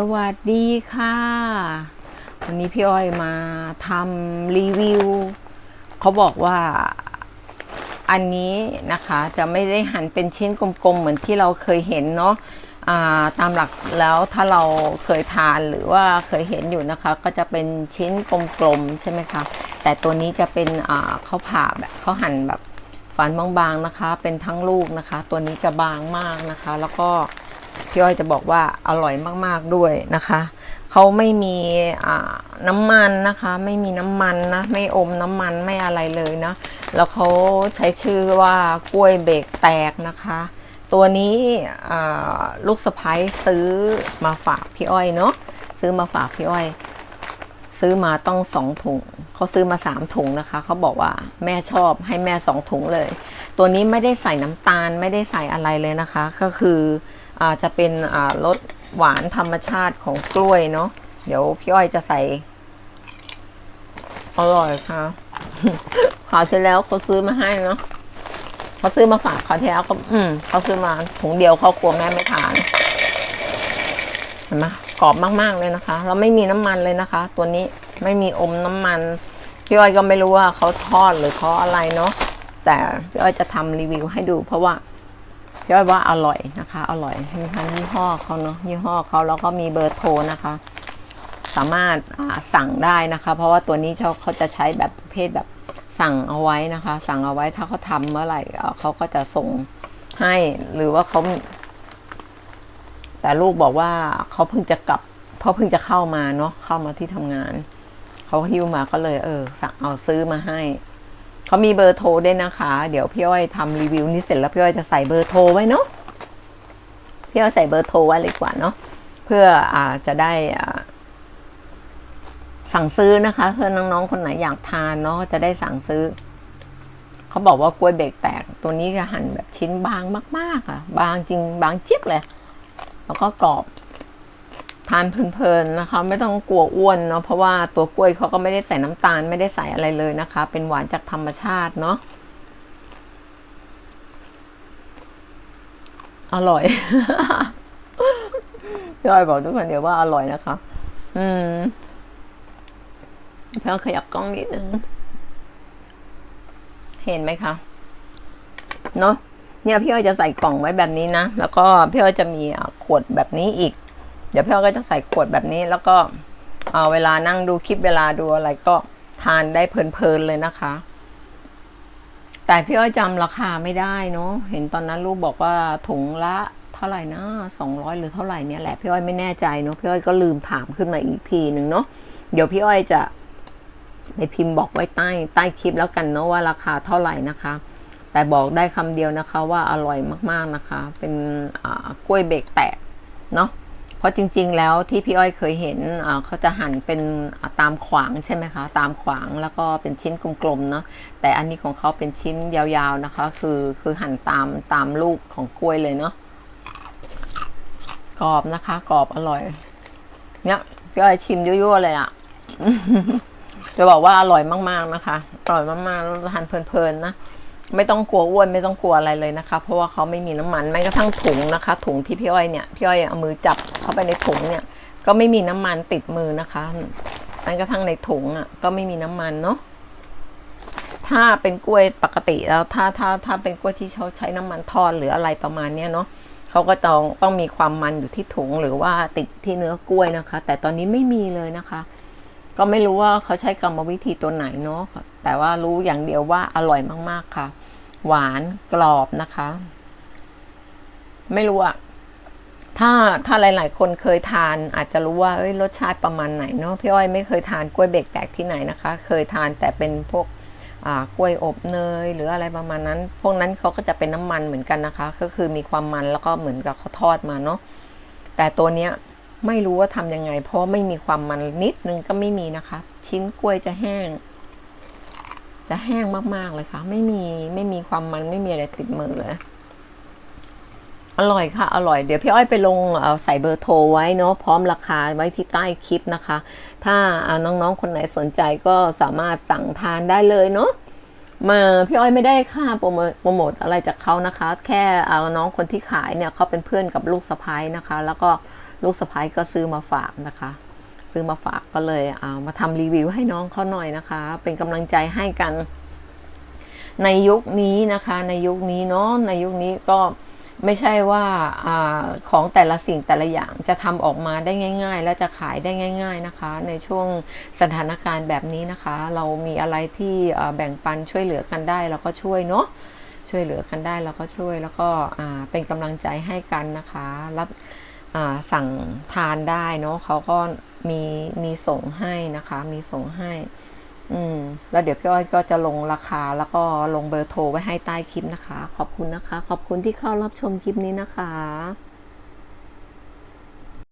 สวัสดีค่ะ วันนี้พี่อ้อยมาทำรีวิว เขาบอกว่าอันนี้นะคะจะไม่ได้หั่นเป็นชิ้นกลมๆ เหมือนที่เราเคยเห็นเนาะตามหลักแล้วถ้าเราเคยทานหรือว่าเคยเห็นอยู่นะคะ ก็จะเป็นชิ้นกลมๆ ใช่ไหมคะ แต่ตัวนี้จะเป็นอ่าเขาผ่าแบบเขาหั่นแบบฝานบางๆนะคะ เป็นทั้งลูกนะคะ ตัวนี้จะบางมากนะคะ แล้วก็ พี่อ้อยจะบอกว่าอร่อยมากๆด้วยนะคะเขาไม่มีน้ำมันนะคะ ไม่มีน้ำมันนะไม่อมน้ำมันไม่อะไรเลยนะแล้วเขาใช้ชื่อว่ากล้วยเบรกแตกนะคะ ตัวนี้ลูกสะพ้ยซื้อมาฝากพี่อ้อยเนาะซื้อมาฝากพี่อ้อย ซื้อมาต้องสองถุงเขาซื้อมาสามถุงนะคะเขาบอกว่าแม่ชอบให้แม่สองถุงเลย ตัวนี้ไม่ได้ใส่น้ำตาลไม่ได้ใส่อะไรเลยนะคะ ก็คืออาจะเป็นรสหวานธรรมชาติของกล้วยเนาะเดี๋ยวพี่อ้อยจะใส่ อร่อยค่ะขาวที่แล้วเขาซื้อมาให้เนาะเขาซื้อมาฝากขาวที่แล้วก็อืมเขาซื้อมาถุงเดียวเขากลัวแม่ไม่ทานเห็นไหมกรอบมาก ๆ เลยนะคะเราไม่มีน้ำมันเลยนะคะ ตัวนี้ไม่มีอมน้ำมัน พี่อ้อยก็ไม่รู้ว่าเขาทอดหรือเขาอะไรเนาะ แต่พี่อ้อยจะทำรีวิวให้ดู เพราะว่าพี่อ้อยว่าอร่อยนะคะ อร่อยมีทั้งยี่ห้อเขาเนาะยี่ห้อเขาแล้วก็มีเบอร์โทรนะคะ สามารถสั่งได้นะคะ เพราะว่าตัวนี้เขาเขาจะใช้แบบประเภทแบบสั่งเอาไว้นะคะ สั่งเอาไว้ถ้าเขาทำเมื่อไหร่เขาก็จะส่งให้หรือว่าเขาแต่ลูกบอกว่าเขาเพิ่งจะกลับเพราะเพิ่งจะเข้ามาเนาะเข้ามาที่ทำงานเขาหิ้วมาก็เลยเออสั่งเอาซื้อมาให้ เขามีเบอร์โทรด้วยนะคะ เดี๋ยวพี่อ้อยทำรีวิวนี้เสร็จแล้วพี่อ้อยจะใส่เบอร์โทรไว้เนาะพี่อ้อยใส่เบอร์โทรไว้เลยกว่าเนาะเพื่ออ่จะได้สั่งซื้อนะคะเพื่อน้องๆคนไหนอยากทานเนาะจะได้สั่งซื้อ เขาบอกว่ากล้วยเบรกแตกตัวนี้จะหั่นแบบชิ้นบางมากๆอะ บางจริงบางจิ๊บเลย แล้วก็กรอบ ทานเพลินๆนะคะ ไม่ต้องกลัวอ้วนเนาะเพราะว่าตัวกล้วยเขาก็ไม่ได้ใส่น้ำตาลไม่ได้ใส่อะไรเลยนะคะ เป็นหวานจากธรรมชาติเนาะอร่อยพี่อ้อยบอกทุกคนเดี๋ยวว่าอร่อยนะคะ อืมพี่อ้อยขยับกล้องนิดนึง เห็นไหมคะ เนาะเนี่ยพี่อ้อยจะใส่กล่องไว้แบบนี้นะ แล้วก็พี่อ้อยจะมีขวดแบบนี้อีก เดี๋ยวพี่อ้อยก็จะใส่ขวดแบบนี้ แล้วก็เอาเวลานั่งดูคลิปเวลาดูอะไรก็ทานได้เพลินๆเลยนะคะ แต่พี่อ้อยจำราคาไม่ได้เนาะเห็นตอนนั้นลูกบอกว่าถุงละเท่าไหร่นะสองร้อยหรือเท่าไหร่เนี่ยแหละพี่อ้อยไม่แน่ใจเนาะพี่อ้อยก็ลืมถามขึ้นมาอีกทีหนึ่งเนาะเดี๋ยวพี่อ้อยจะไปพิมพ์บอกไว้ใต้ใต้คลิปแล้วกันเนาะว่าราคาเท่าไหร่นะคะ แต่บอกได้คำเดียวนะคะว่าอร่อยมากๆนะคะ เป็นกล้วยเบรกแตกเนาะ เพราะจริง ๆ แล้วที่พี่อ้อยเคยเห็นเขาจะหั่นเป็นตามขวางใช่ไหมคะ ตามขวางแล้วก็เป็นชิ้นกลมๆเนาะแต่อันนี้ของเขาเป็นชิ้นยาวๆนะคะ คือคือหั่นตามตามลูกของกล้วยเลยเนาะกรอบนะคะ กรอบอร่อย เนี่ยพี่อ้อยชิมยั่วๆเลยอะ่ะจะบอกว่าอร่อยมากๆนะคะ อร่อยมากๆแล้วทานเพลินๆนะ ไม่ต้องกลัวอ้วนไม่ต้องกลัวอะไรเลยนะคะ เพราะว่าเขาไม่มีน้ำมันแม้กระทั่งถุงนะคะ ถุงที่พี่อ้อยเนี่ยพี่อ้อยเอามือจับเข้าไปในถุงเนี่ย ก็ไม่มีน้ำมันติดมือนะคะแม้กระทั่งในถุงอะ ก็ไม่มีน้ำมันเนาะถ้าเป็นกล้วยปกติแล้วถ้าถ้าถ้าเป็นกล้วยที่เขาใช้น้ำมันทอดหรืออะไรประมาณเนี้ยเนาะเขาก็ต้องต้องมีความมันอยู่ที่ถุงหรือว่าติดที่เนื้อกล้วยนะคะ แต่ตอนนี้ไม่มีเลยนะคะ ก็ไม่รู้ว่าเขาใช้กรรมวิธีตัวไหนเนาะแต่ว่ารู้อย่างเดียวว่าอร่อยมากๆค่ะ หวานกรอบนะคะ ไม่รู้อะถ้าถ้าหลาย ๆ คนเคยทานอาจจะรู้ว่าเอ้ยรสชาติประมาณไหนเนาะพี่อ้อยไม่เคยทานกล้วยเบรกแตกที่ไหนนะคะ เคยทานแต่เป็นพวกกล้วยอบเนย หรืออะไรประมาณนั้น พวกนั้นเขาก็จะเป็นน้ำมันเหมือนกันนะคะ ก็คือมีความมันแล้วก็เหมือนกับเขาทอดมาเนาะแต่ตัวเนี้ย ไม่รู้ว่าทำยังไง เพราะไม่มีความมันนิดนึงก็ไม่มีนะคะ ชิ้นกล้วยจะแห้งจะแห้งมากๆเลยค่ะ ไม่มีไม่มีความมันไม่มีอะไรติดมือเลยอร่อยค่ะ อร่อย เดี๋ยวพี่อ้อยไปลงเอาใส่เบอร์โทรไว้เนาะพร้อมราคาไว้ที่ใต้คลิปนะคะ ถ้าน้องๆคนไหนสนใจก็สามารถสั่งทานได้เลยเนาะมาพี่อ้อยไม่ได้ค่าโปรโมทโปรโมทอะไรจากเขานะคะ แค่เอาน้องคนที่ขายเนี่ยเขาเป็นเพื่อนกับลูกสะพ้ายนะคะ แล้วก็ ลูกสะพ้ายก็ซื้อมาฝากนะคะ ซื้อมาฝากก็เลยเอามาทำรีวิวให้น้องเขาหน่อยนะคะ เป็นกำลังใจให้กัน ในยุคนี้นะคะ ในยุคนี้เนาะในยุคนี้ก็ไม่ใช่ว่าอาของแต่ละสิ่งแต่ละอย่างจะทำออกมาได้ง่าย ๆ และจะขายได้ง่าย ๆนะคะ ในช่วงสถานการณ์แบบนี้นะคะ เรามีอะไรที่แบ่งปันช่วยเหลือกันได้เราก็ช่วยเนาะช่วยเหลือกันได้เราก็ช่วยแล้วก็เป็นกำลังใจให้กันนะคะรับ สั่งทานได้เนาะเขาก็มีมีส่งให้นะคะ มีส่งให้ อืม แล้วเดี๋ยวพี่อ้อยก็จะลงราคาแล้วก็ลงเบอร์โทรไว้ให้ใต้คลิปนะคะ ขอบคุณนะคะ ขอบคุณที่เข้ารับชมคลิปนี้นะคะ